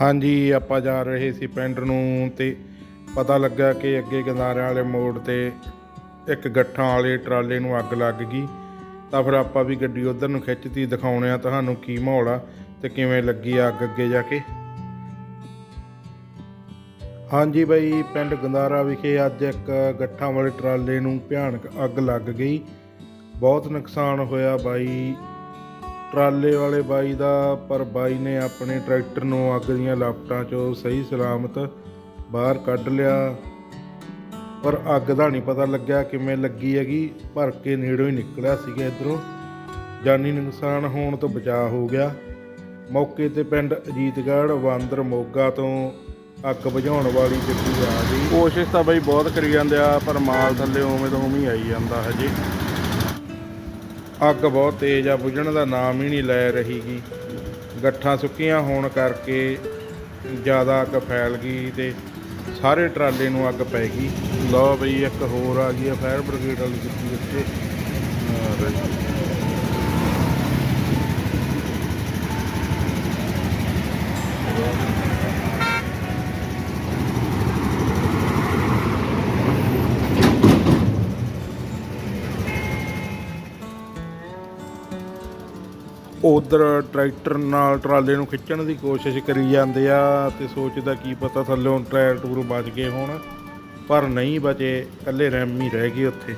ਹਾਂਜੀ, ਆਪਾਂ ਜਾ ਰਹੇ ਸੀ ਪਿੰਡ ਨੂੰ ਤੇ ਪਤਾ ਲੱਗਾ ਕਿ ਅੱਗੇ ਗੰਦਾਰਿਆਂ ਵਾਲੇ ਮੋੜ ਤੇ ਇੱਕ ਗੱਠਾਂ ਵਾਲੇ ਟਰਾਲੇ ਨੂੰ ਅੱਗ ਲੱਗ ਗਈ। ਤਾਂ ਫਿਰ ਆਪਾਂ ਵੀ ਗੱਡੀ ਉਧਰ ਨੂੰ ਖਿੱਚਤੀ, ਦਿਖਾਉਣੇ ਆ ਤੁਹਾਨੂੰ ਕੀ ਮਾਹੌਲ ਆ ਤੇ ਕਿਵੇਂ ਲੱਗੀ ਅੱਗ ਅੱਗੇ ਜਾ ਕੇ। ਹਾਂਜੀ ਬਾਈ, ਪਿੰਡ ਗੰਦਾਰਾ ਵਿਖੇ ਅੱਜ ਇੱਕ ਗੱਠਾਂ ਵਾਲੇ ਟਰਾਲੇ ਨੂੰ ਭਿਆਨਕ ਅੱਗ ਲੱਗ ਗਈ। ਬਹੁਤ ਨੁਕਸਾਨ ਹੋਇਆ ਬਾਈ। ਟਰਾਲੇ ਵਾਲੇ ਬਾਈ ਦਾ, ਪਰ ਬਾਈ ਨੇ ਆਪਣੇ ਟਰੈਕਟਰ ਨੂੰ ਅੱਗ ਦੀਆਂ ਲਾਪਟਾਂ ਚੋਂ ਸਹੀ ਸਲਾਮਤ ਬਾਹਰ ਕੱਢ ਲਿਆ। ਪਰ ਅੱਗ ਦਾ ਨਹੀਂ ਪਤਾ ਲੱਗਿਆ ਕਿਵੇਂ ਲੱਗੀ ਹੈਗੀ। ਭਰ ਕੇ ਨੇੜੋਂ ਹੀ ਨਿਕਲਿਆ ਸੀਗਾ ਇਧਰੋਂ। ਜਾਨੀ ਨੁਕਸਾਨ ਹੋਣ ਤੋਂ ਬਚਾਅ ਹੋ ਗਿਆ। ਮੌਕੇ ਤੇ ਪਿੰਡ ਅਜੀਤਗੜ੍ਹ ਵਾਂਦਰ ਮੋਗਾ ਤੋਂ ਅੱਗ ਬੁਝਾਉਣ ਵਾਲੀ ਗੱਡੀ ਆ ਗਈ। ਕੋਸ਼ਿਸ਼ ਤਾਂ ਬਈ ਬਹੁਤ ਕਰੀ ਜਾਂਦੇ ਆ, ਪਰ ਮਾਲ ਥੱਲੇ ਉਵੇਂ ਤੋਂ ਉਵੇਂ ਹੀ ਆਈ ਜਾਂਦਾ ਹਜੇ। ਅੱਗ ਬਹੁਤ ਤੇਜ਼ ਆ, ਬੁਝਣ ਦਾ ਨਾਮ ਹੀ ਨਹੀਂ ਲੈ ਰਹੀਗੀ। ਗੱਠਾਂ ਸੁੱਕੀਆਂ ਹੋਣ ਕਰਕੇ ਜ਼ਿਆਦਾ ਅੱਗ ਫੈਲ ਗਈ ਤੇ ਸਾਰੇ ਟਰਾਲੇ ਨੂੰ ਅੱਗ ਪੈ ਗਈ। ਲਓ ਬਈ, ਇੱਕ ਹੋਰ ਆ ਗਈ ਆ, ਫਾਇਰ ਬ੍ਰਿਗੇਡ ਵਾਲੀ ਗੱਡੀ ਉੱਤੇ ਅਹ ਉਧਰ ਟਰੈਕਟਰ ਨਾਲ ਟਰਾਲੇ ਨੂੰ ਖਿੱਚਣ ਦੀ ਕੋਸ਼ਿਸ਼ ਕਰੀ ਜਾਂਦੇ ਆ ਤੇ ਸੋਚਦਾ ਕੀ ਪਤਾ ਥੱਲੋਂ ਟਾਇਰ ਟੂਰ ਬਚ ਗਏ ਹੋਣ, ਪਰ ਨਹੀਂ ਬਚੇ, ਇਕੱਲੇ ਰੈਮ ਹੀ ਰਹਿ ਗਏ ਉੱਥੇ।